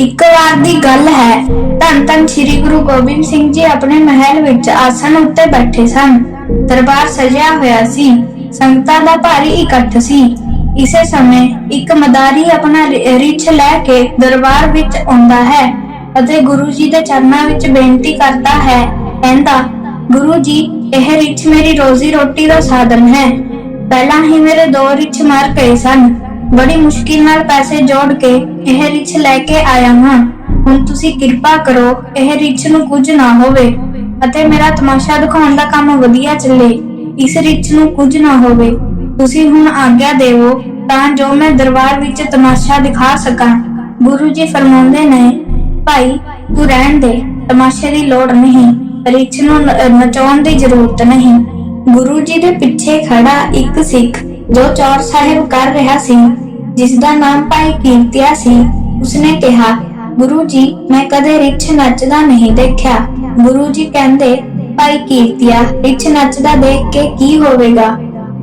ਇੱਕ ਵਾਰ ਦੀ ਗੱਲ ਹੈ, ਧੰਨ ਧੰਨ ਸ੍ਰੀ ਗੁਰੂ ਗੋਬਿੰਦ ਸਿੰਘ ਜੀ ਆਪਣੇ ਮਹਿਲ ਵਿੱਚ ਆਸਣ ਉੱਤੇ ਬੈਠੇ ਸਨ। ਦਰਬਾਰ ਸਜਿਆ ਹੋਇਆ ਸੀ। ਸੰਗਤਾਂ ਦਾ ਭਾਰੀ ਇਕੱਠ ਸੀ। ਇਸੇ ਸਮੇਂ ਇੱਕ ਮਦਾਰੀ ਆਪਣਾ ਰਿਛ ਲੈ ਕੇ ਦਰਬਾਰ ਵਿੱਚ ਆਉਂਦਾ ਹੈ ਅਤੇ ਗੁਰੂ ਜੀ ਦੇ ਚਰਨਾਂ ਵਿੱਚ ਬੇਨਤੀ ਕਰਦਾ ਹੈ, ਕਹਿੰਦਾ, ਗੁਰੂ ਜੀ, ਇਹ ਰਿੱਛ ਮੇਰੀ ਰੋਜ਼ੀ ਰੋਟੀ ਦਾ ਸਾਧਨ ਹੈ। ਪਹਿਲਾਂ ਹੀ ਮੇਰੇ ਦੋ ਰਿੱਛ ਮਰ ਗਏ ਸਨ। ਬੜੀ ਮੁਸ਼ਕਿਲ ਨਾਲ ਪੈਸੇ ਜੋੜ ਕੇ ਇਹ ਰਿੱਛ ਲੈ ਕੇ ਆਇਆ ਹਾਂ। ਹੁਣ ਤੁਸੀਂ ਕਿਰਪਾ ਕਰੋ, ਇਹ ਰਿੱਛ ਨੂੰ ਕੁਝ ਨਾ ਹੋਵੇ ਅਤੇ ਮੇਰਾ ਤਮਾਸ਼ਾ ਦਿਖਾਉਣ ਦਾ ਕੰਮ ਵਧੀਆ ਚੱਲੇ। ਇਸ ਰਿੱਛ ਨੂੰ ਕੁਝ ਨਾ ਹੋਵੇ। ਤੁਸੀਂ ਹੁਣ ਆਗਿਆ ਦੇਵੋ, ਤਾਂ ਜੋ ਮੈਂ ਦਰਬਾਰ ਵਿੱਚ ਤਮਾਸ਼ਾ ਦਿਖਾ ਸਕਾਂ। ਗੁਰੂ ਜੀ ਫਰਮਾਉਂਦੇ ਨੇ, ਭਾਈ, ਤੂੰ ਰਹਿਣ ਦੇ, ਤਮਾਸ਼ੇ ਦੀ ਲੋੜ ਨਹੀਂ, ਰਿੱਛ ਨੂੰ ਨਚਾਉਣ ਦੀ ਜ਼ਰੂਰਤ ਨਹੀਂ। ਗੁਰੂ ਜੀ ਦੇ ਪਿੱਛੇ ਖੜਾ ਇੱਕ ਸਿੱਖ ਜੋ ਚੌਰ ਸਾਹਿਬ ਕਰ ਰਿਹਾ ਸੀ। ਜਿਸ ਦਾ ਨਾਮ ਭਾਈ ਕੀਰਤਿਆ ਸੀ, ਉਸਨੇ ਕਿਹਾ, ਗੁਰੂ ਜੀ, ਮੈਂ ਕਦੇ ਰਿੱਛ ਨੱਚਦਾ ਨਹੀਂ ਦੇਖਿਆ। ਗੁਰੂ ਜੀ ਕਹਿੰਦੇ, ਭਾਈ ਕੀਰਤਿਆ ਰਿੱਛ ਨੱਚਦਾ ਦੇਖ ਕੇ ਕੀ ਹੋਵੇਗਾ?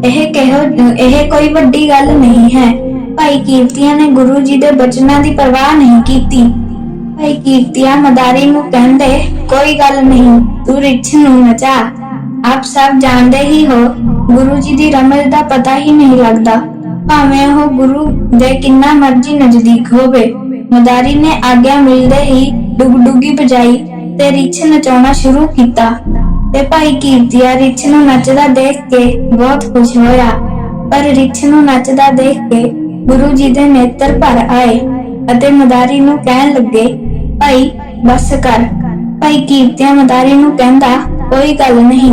ਇਹ ਕਿਹੋ, ਇਹ ਕੋਈ ਵੱਡੀ ਗੱਲ ਨਹੀਂ ਹੈ। ਭਾਈ ਕੀਰਤੀਆ ਨੇ ਗੁਰੂ ਜੀ ਦੇ ਬਚਨਾਂ ਦੀ ਪਰਵਾਹ ਨਹੀਂ ਕੀਤੀ। ਭਾਈ ਕੀਰਤੀਆ ਮਦਾਰੀ ਨੂੰ ਕਹਿੰਦੇ, ਕੋਈ ਗੱਲ ਨਹੀਂ, ਤੂੰ ਰਿੱਛ ਨੂੰ ਨਚਾ। ਆਪ ਸਭ ਜਾਣਦੇ ਹੀ ਹੋ, ਗੁਰੂ ਜੀ ਦੀ ਰਮਜ਼ ਦਾ ਪਤਾ ਹੀ ਨਹੀਂ ਲੱਗਦਾ। ਭਾਵੇਂ ਉਹ ਗੁਰੂ ਦੇ ਕਿੰਨਾ ਮਰਜ਼ੀ ਨਜ਼ਦੀਕ ਹੋਵੇ, ਮਦਾਰੀ ਨੇ ਆਗਿਆ ਮਿਲਦੇ ਹੀ ਡੁਗਡੁਗੀ ਬਜਾਈ ਤੇ ਰਿੱਛ ਨਚਾਉਣਾ ਸ਼ੁਰੂ ਕੀਤਾ। ਤੇ ਭਾਈ ਕੀਰਤੀਆ ਰਿੱਛ ਨੂੰ ਨੱਚਦਾ ਦੇਖ ਕੇ ਬਹੁਤ ਖੁਸ਼ ਹੋਇਆ। ਪਰ ਰਿੱਛ ਨੂੰ ਨੱਚਦਾ ਦੇਖ ਕੇ ਗੁਰੂ ਜੀ ਦੇ ਨੇਤਰ ਭਰ ਆਏ ਅਤੇ ਮਦਾਰੀ ਨੂੰ ਕਹਿਣ ਲੱਗੇ, ਭਾਈ, ਬਸ ਕਰ। ਭਾਈ ਕੀਰਤਿਆ ਮਦਾਰੀ ਨੂੰ ਕਹਿੰਦਾ, ਕੋਈ ਗੱਲ ਨਹੀਂ,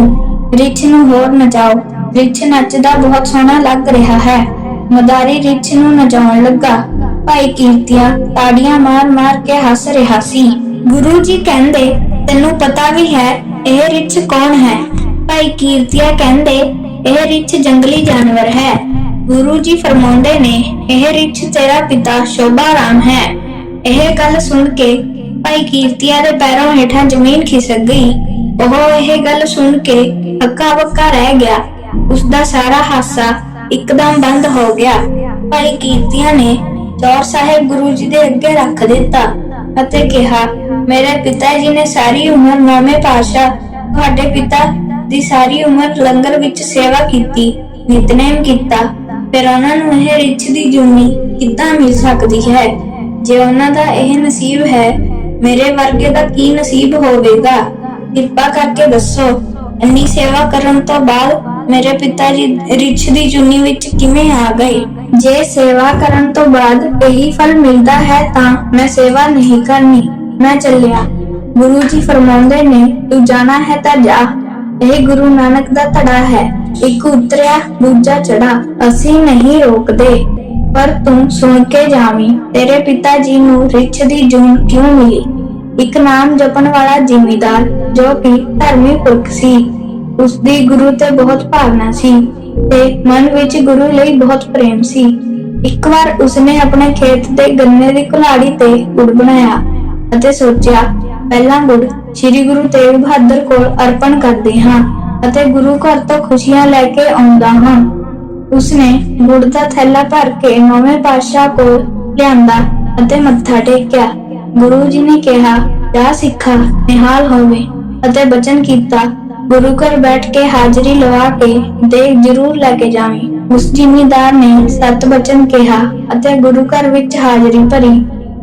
ਰਿੱਛ ਨੂੰ ਹੋਰ ਨਚਾਓ। ਰਿੱਛ ਨੱਚਦਾ ਬਹੁਤ ਸੋਹਣਾ ਲੱਗ ਰਿਹਾ ਹੈ। ਮਦਾਰੀ ਰਿੱਛ ਨੂੰ ਨਚਾਉਣ ਲੱਗਾ। ਭਾਈ ਕੀਰਤਿਆ ਤਾੜੀਆਂ ਮਾਰ-ਮਾਰ ਕੇ ਹੱਸ ਰਿਹਾ ਸੀ। ਗੁਰੂ ਜੀ ਕਹਿੰਦੇ, ਤੈਨੂੰ ਪਤਾ ਵੀ ਹੈ, ਇਹ ਰਿੱਛ ਕੌਣ ਹੈ? ਭਾਈ ਕੀਰਤਿਆ ਕਹਿੰਦੇ, ਇਹ ਰਿੱਛ ਜੰਗਲੀ ਜਾਨਵਰ ਹੈ। ਗੁਰੂ ਜੀ ਫਰਮਾਉਂਦੇ ਨੇ, ਇਹ ਰਿੱਛ ਤੇਰਾ ਪਿਤਾ ਸ਼ੋਭਾ ਰਾਮ ਹੈ। ਇਹ ਗੱਲ ਸੁਣ ਕੇ ਭਾਈ ਕੀਰਤੀਆ ਦੇ ਪੈਰੋਂ ਹੇਠਾਂ ਜ਼ਮੀਨ ਖਿਸਕ ਗਈ। ਉਹ ਇਹ ਗੱਲ ਸੁਣ ਕੇ ਹੱਕਾ ਬੱਕਾ ਰਹਿ ਗਿਆ। ਉਸ ਦਾ ਸਾਰਾ ਹਾਸਾ ਇੱਕਦਮ ਬੰਦ ਹੋ ਗਿਆ। ਭਾਈ ਕੀਰਤੀਆ ਨੇ ਚੌਰ ਸਾਹਿਬ ਗੁਰੂ ਜੀ ਦੇ ਅੱਗੇ ਰੱਖ ਦਿੱਤਾ ਅਤੇ ਕਿਹਾ, ਮੇਰੇ ਪਿਤਾ ਜੀ ਨੇ ਸਾਰੀ ਉਮਰ ਨੌਵੇਂ ਪਾਤਸ਼ਾਹ ਤੁਹਾਡੇ ਪਿਤਾ ਦੀ ਸਾਰੀ ਉਮਰ ਲੰਗਰ ਵਿੱਚ ਸੇਵਾ ਕੀਤੀ, ਨਿਤਨੇਮ ਕੀਤਾ। ਫਿਰ ਉਹਨਾਂ ਨੂੰ ਇਹ ਰਿੱਛ ਦੀ ਜੂਨੀ ਕਿੱਦਾਂ ਮਿਲ ਸਕਦੀ ਹੈ? ਜੇ ਉਹਨਾਂ ਦਾ ਇਹ ਨਸੀਬ ਹੈ, ਮੇਰੇ ਵਰਗੇ ਦਾ ਕੀ ਨਸੀਬ ਹੋਵੇਗਾ? ਕਿਰਪਾ ਕਰਕੇ ਦੱਸੋ, ਇੰਨੀ ਸੇਵਾ ਕਰਨ ਤੋਂ ਬਾਅਦ ਮੇਰੇ ਪਿਤਾ ਜੀ ਰਿੱਛ ਦੀ ਜੁਨੀ ਵਿੱਚ ਕਿਵੇਂ ਆ ਗਏ? ਜੇ ਸੇਵਾ ਕਰਨ ਤੋਂ ਬਾਅਦ ਇਹੀ ਫਲ ਮਿਲਦਾ ਹੈ ਤਾਂ ਮੈਂ ਸੇਵਾ ਨਹੀਂ ਕਰਨੀ। ਮੈਂ ਚੱਲਿਆ। ਗੁਰੂ ਜੀ ਫਰਮਾਉਂਦੇ ਨੇ, ਤੂੰ ਜਾਣਾ ਹੈ ਤਾਂ ਜਾ। ਇਹ ਗੁਰੂ ਨਾਨਕ ਦਾ ਧੜਾ ਹੈ। ਇੱਕ ਉਤਰਿਆ, ਦੂਜਾ ਚੜਾ ਅਸੀਂ ਨਹੀਂ ਰੋਕਦੇ। ਪਰ ਤੂੰ ਸੁਣ ਕੇ ਜਾਵੀਂ। ਤੇਰੇ ਪਿਤਾ ਜੀ ਨੂੰ ਰਿੱਛ ਦੀ ਜੂਨ ਕਿਉਂ ਮਿਲੀ? ਇੱਕ ਨਾਮ ਜਪਣ ਵਾਲਾ ਜ਼ਿਮੀਦਾਰ, ਜੋ ਕਿ ਧਰਮੀ ਪੁਰਖ ਸੀ। ਉਸ ਦੀ ਗੁਰੂ ਤੇ ਬਹੁਤ ਭਾਵਨਾ ਸੀ ਤੇ ਮਨ ਵਿੱਚ ਗੁਰੂ ਲਈ ਬਹੁਤ ਪ੍ਰੇਮ ਸੀ। ਇੱਕ ਵਾਰ ਉਸਨੇ ਆਪਣੇ ਖੇਤ ਦੇ ਗੰਨੇ ਦੀ ਕੁਲਾੜੀ ਤੇ ਗੁੜ ਬਣਾਇਆ ਅਤੇ ਸੋਚਿਆ, ਪਹਿਲਾਂ ਗੁੜ ਸ੍ਰੀ ਗੁਰੂ ਤੇਗ ਬਹਾਦਰ ਕੋਲ ਅਰਪਣ ਕਰਦੇ ਹਾਂ ਅਤੇ ਗੁਰੂ ਘਰ ਤੋਂ ਖੁਸ਼ੀਆਂ ਲੈ ਕੇ ਆਉਂਦਾ ਹਾਂ। ਉਸਨੇ ਗੁੜ ਦਾ ਥੈਲਾ ਭਰ ਕੇ ਨੌਵੇਂ ਪਾਤਸ਼ਾਹ ਕੋਲ ਲਿਆਂਦਾ ਅਤੇ ਮੱਥਾ ਟੇਕਿਆ। ਗੁਰੂ ਜੀ ਨੇ ਕਿਹਾ ਜਾ ਸਿੱਖਾ, ਨਿਹਾਲ ਹੋਵੇ ਅਤੇ ਬਚਨ ਕੀਤਾ। ਗੁਰੂ ਘਰ ਬੈਠ ਕੇ ਹਾਜ਼ਰੀ ਲਵਾ ਕੇ ਦੇਖ ਜ਼ਰੂਰ ਲੈ ਕੇ ਜਾਵੀਂ। ਉਸ ਜ਼ਿਮੀਦਾਰ ਨੇ ਸਤ ਬਚਨ ਕਿਹਾ ਅਤੇ ਗੁਰੂ ਘਰ ਵਿੱਚ ਹਾਜ਼ਰੀ ਭਰੀ।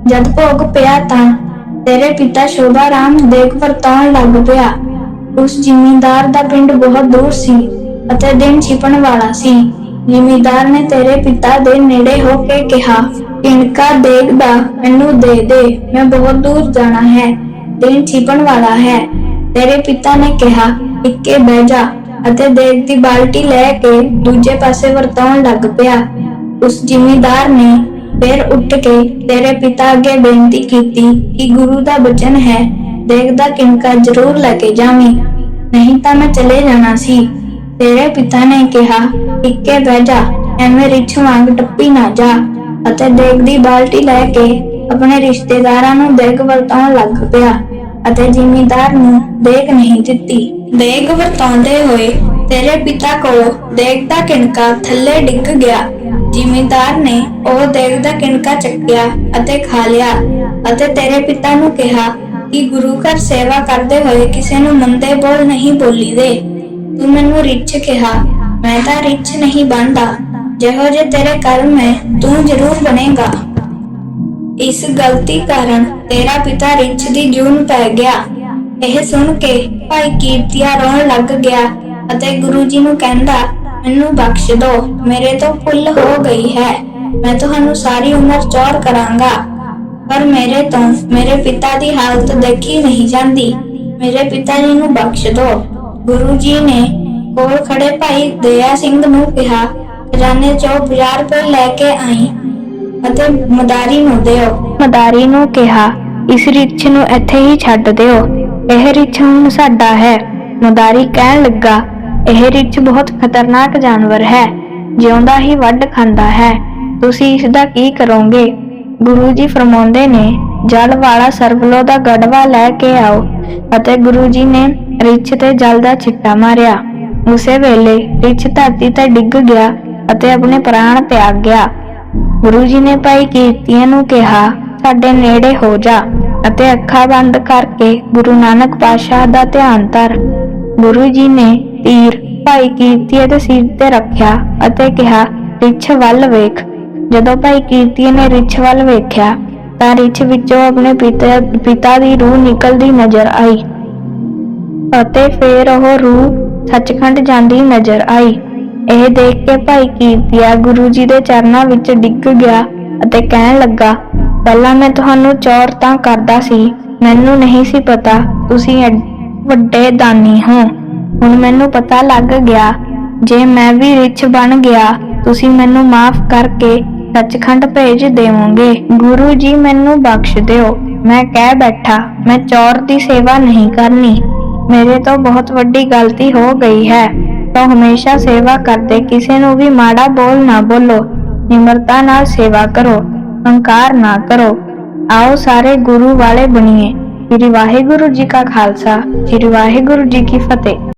ਜਦ ਭੋਗ ਪਿਆ ਤਾਂ ਤੇਰੇ ਪਿਤਾ ਸ਼ੋਭਾ ਰਾਮ ਦੇਖ ਵਰਤਾਉਣ ਲੱਗ ਪਿਆ। ਉਸ ਜ਼ਿਮੀਂਦਾਰ ਦਾ ਪਿੰਡ ਬਹੁਤ ਦੂਰ ਸੀ ਅਤੇ ਦਿਨ ਛਿਪਣ ਵਾਲਾ ਸੀ। ਜ਼ਿਮੀਂਦਾਰ ਨੇ ਤੇਰੇ ਪਿਤਾ ਦੇ ਨੇੜੇ ਹੋ ਕੇ ਕਿਹਾ ਕਿਣਕਾ ਦੇਖਦਾ ਮੈਨੂੰ ਦੇ ਦੇ, ਮੈਂ ਬਹੁਤ ਦੂਰ ਜਾਣਾ ਹੈ, ਦਿਨ ਛਿਪਣ ਵਾਲਾ ਹੈ। ਤੇਰੇ ਪਿਤਾ ਨੇ ਕਿਹਾ ਇੱਕੇ ਬਹਿ ਜਾ ਅਤੇ ਦੇਗ ਦੀ ਬਾਲਟੀ ਲੈ ਕੇ ਦੂਜੇ ਪਾਸੇ ਵਰਤਾਉਣ ਲੱਗ ਪਿਆ। ਉਸ ਜ਼ਿਮੀਂਦਾਰ ਨੇ ਫਿਰ ਉੱਠ ਕੇ ਤੇਰੇ ਪਿਤਾ ਅੱਗੇ ਬੇਨਤੀ ਕੀਤੀ ਕਿ ਗੁਰੂ ਦਾ ਬਚਨ ਹੈ ਦੇਖਦਾ ਕਿਣਕਾ ਜ਼ਰੂਰ ਲੈ ਕੇ ਜਾਵੀਂ। ਨਹੀਂ ਤਾਂ ਮੈਂ ਚਲੇ ਜਾਣਾ ਸੀ। ਤੇਰੇ ਪਿਤਾ ਨੇ ਕਿਹਾ, ਇੱਕੇ ਬਹਿ ਜਾ, ਐਵੇਂ ਰਿੱਛ ਵਾਂਗ ਟੱਪੀ ਨਾ ਜਾ ਅਤੇ ਦੇਗ ਦੀ ਬਾਲਟੀ ਲੈ ਕੇ ਆਪਣੇ ਰਿਸ਼ਤੇਦਾਰਾਂ ਨੂੰ ਦੇਗ ਵਰਤਾਉਣ ਲੱਗ ਪਿਆ ਅਤੇ ਜਿਮੀਦਾਰ ਨੂੰ ਦੇਗ ਨਹੀਂ ਦਿੱਤੀ। ਦੇਗ ਵਰਤਾਉਂਦੇ ਹੋਏ ਤੇਰੇ ਪਿਤਾ ਕੋਲ ਦੇਗ ਦਾ ਕਿਣਕਾ ਥੱਲੇ ਡਿੱਗ ਗਿਆ। ਜ਼ਿਮੀਂਦਾਰ ਨੇ ਉਹ ਦੇਗ ਦਾ ਕਿਣਕਾ ਚੱਕਿਆ ਅਤੇ ਖਾ ਲਿਆ ਅਤੇ ਤੇਰੇ ਪਿਤਾ ਨੂੰ ਕਿਹਾ ਕਿ ਗੁਰੂ ਘਰ ਸੇਵਾ ਕਰਦੇ ਹੋਏ ਕਿਸੇ ਨੂੰ ਮੰਦੇ ਬੋਲ ਨਹੀਂ ਬੋਲੀਦੇ ਤੂੰ ਮੈਨੂੰ ਰਿੱਛ ਕਿਹਾ, ਮੈਂ ਤਾਂ ਰਿੱਛ ਨਹੀਂ ਬਣਦਾ। ਜਿਹੋ ਜੇ ਤੇਰੇ ਕਰਮ ਹੈ, ਤੂੰ ਜ਼ਰੂਰ ਬਣੇਗਾ। ਇਸ ਗਲਤੀ ਕਾਰਨ ਤੇਰਾ ਪਿਤਾ ਰਿੱਛ ਦੀ ਜੂਨ ਪੈ ਗਿਆ। ਇਹ ਸੁਣ ਕੇ ਭਾਈ ਕੀਰਤੀਆ ਰੋਣ ਲੱਗ ਗਿਆ ਅਤੇ ਗੁਰੂ ਜੀ ਨੂੰ ਕਹਿੰਦਾ, ਮੈਨੂੰ ਬਖਸ਼ ਦਿਓ ਮੇਰੇ ਤੋਂ ਭੁੱਲ ਹੋ ਗਈ ਹੈ। ਮੈਂ ਤੁਹਾਨੂੰ ਸਾਰੀ ਉਮਰ ਚੌੜ ਕਰਾਂਗਾ। ਪਰ ਮੇਰੇ ਤੋਂ ਮੇਰੇ ਪਿਤਾ ਦੀ ਹਾਲਤ ਦੇਖੀ ਨਹੀਂ ਜਾਂਦੀ। ਮੇਰੇ ਪਿਤਾ ਜੀ ਨੂੰ ਬਖਸ਼ ਦਿਓ ਗੁਰੂ ਜੀ ਨੇ ਕੋਲ ਖੜੇ ਭਾਈ ਦਇਆ ਸਿੰਘ ਨੂੰ ਕਿਹਾ, ਖਜ਼ਾਨੇ ਚੋਂ 50 ਰੁਪਏ ਲੈ ਕੇ ਆਈ ਅਤੇ ਮਦਾਰੀ ਨੂੰ ਦਿਓ। ਮਦਾਰੀ ਨੂੰ ਕਿਹਾ, ਇਸ ਰਿੱਛ ਨੂੰ ਇੱਥੇ ਹੀ ਛੱਡ ਦਿਓ। ਇਹ ਰਿੱਛ ਹੁਣ ਸਾਡਾ ਹੈ। ਮਦਾਰੀ ਕਹਿਣ ਲੱਗਾ, ਇਹ ਰਿੱਛ ਬਹੁਤ ਖਤਰਨਾਕ ਜਾਨਵਰ ਹੈ, ਜਿਉਂਦਾ ਹੀ ਵੱਢ ਖਾਂਦਾ ਹੈ। ਤੁਸੀਂ ਇਸ ਦਾ ਕੀ ਕਰੋਗੇ? ਗੁਰੂ ਜੀ ਫਰਮਾਉਂਦੇ ਨੇ, ਜਲ ਵਾਲਾ ਸਰਬਲੋ ਦਾ ਗੜਵਾ ਲੈ ਕੇ ਆਓ। ਅਤੇ ਗੁਰੂ ਜੀ ਨੇ ਰਿੱਛ ਤੇ ਜਲ ਦਾ ਛਿੱਟਾ ਮਾਰਿਆ। ਉਸੇ ਵੇਲੇ ਰਿੱਛ ਧਰਤੀ ਤੇ ਡਿੱਗ ਗਿਆ ਅਤੇ ਆਪਣੇ ਪ੍ਰਾਣ ਤਿਆਗ ਗਿਆ। ਗੁਰੂ ਜੀ ਨੇ ਭਾਈ ਕੀਰਤੀਆਂ ਨੂੰ ਕਿਹਾ, ਸਾਡੇ ਨੇੜੇ ਹੋ ਜਾ। ਅਤੇ ਅੱਖਾਂ ਬੰਦ ਕਰਕੇ ਗੁਰੂ ਨਾਨਕ ਪਾਤਸ਼ਾਹ ਦਾ ਧਿਆਨ ਧਰ। ਗੁਰੂ ਜੀ ਨੇ ਤੀਰ, ਭਾਈ ਕੀਰਤੀ ਦੇ ਸਿਰ ਤੇ ਰੱਖਿਆ ਅਤੇ ਕਿਹਾ, ਰਿੱਛ ਵੱਲ ਵੇਖ। ਜਦੋਂ ਭਾਈ ਕੀਰਤੀ ਨੇ ਰਿੱਛ ਵੱਲ ਵੇਖਿਆ, ਤਾਂ ਰਿੱਛ ਵਿੱਚੋਂ ਆਪਣੇ ਪਿਤਾ ਪਿਤਾ ਦੀ ਰੂਹ ਨਿਕਲਦੀ ਨਜ਼ਰ ਆਈ ਅਤੇ ਫੇਰ ਉਹ ਰੂਹ ਸੱਚਖੰਡ ਜਾਂਦੀ ਨਜ਼ਰ ਆਈ। ਇਹ ਦੇਖ ਕੇ ਭਾਈ ਕੀਰਤੀਆ ਗੁਰੂ ਜੀ ਦੇ ਚਰਨਾਂ ਵਿੱਚ ਡਿੱਗ ਗਿਆ ਅਤੇ ਕਹਿਣ ਲੱਗਾ ਪਹਿਲਾਂ ਮੈਂ ਤੁਹਾਨੂੰ ਚੋਰ ਤਾਂ ਕਰਦਾ ਸੀ, ਮੈਨੂੰ ਨਹੀਂ ਸੀ ਪਤਾ ਤੁਸੀਂ ਵੱਡੇ ਦਾਨੀ ਹੋ। ਹੁਣ ਮੈਨੂੰ ਪਤਾ ਲੱਗ ਗਿਆ, ਜੇ ਮੈਂ ਵੀ ਰਿੱਛ ਬਣ ਗਿਆ, ਤੁਸੀਂ ਮੈਨੂੰ ਮਾਫ ਕਰਕੇ ਸੱਚਖੰਡ ਭੇਜ ਦੇਵੋਗੇ। ਗੁਰੂ ਜੀ ਮੈਨੂੰ ਬਖਸ਼ ਦਿਓ। ਮੈਂ ਕਹਿ ਬੈਠਾ, ਮੈਂ ਚੋਰ ਦੀ ਸੇਵਾ ਨਹੀਂ ਕਰਨੀ। ਮੇਰੇ ਤੋਂ ਬਹੁਤ ਵੱਡੀ ਗਲਤੀ ਹੋ ਗਈ ਹੈ। ਤਾਂ ਹਮੇਸ਼ਾ ਸੇਵਾ ਕਰਦੇ, ਕਿਸੇ ਨੂੰ ਵੀ ਮਾੜਾ ਬੋਲ ਨਾ ਬੋਲੋ। ਨਿਮਰਤਾ ਨਾਲ ਸੇਵਾ ਕਰੋ। ਹੰਕਾਰ ਨਾ ਕਰੋ। ਆਓ ਸਾਰੇ ਗੁਰੂ ਵਾਲੇ ਬਣੀਏ। ਸ੍ਰੀ ਵਾਹਿਗੁਰੂ ਜੀ ਕਾ ਖਾਲਸਾ, ਸ੍ਰੀ ਵਾਹਿਗੁਰੂ ਜੀ ਕੀ ਫਤਿਹ।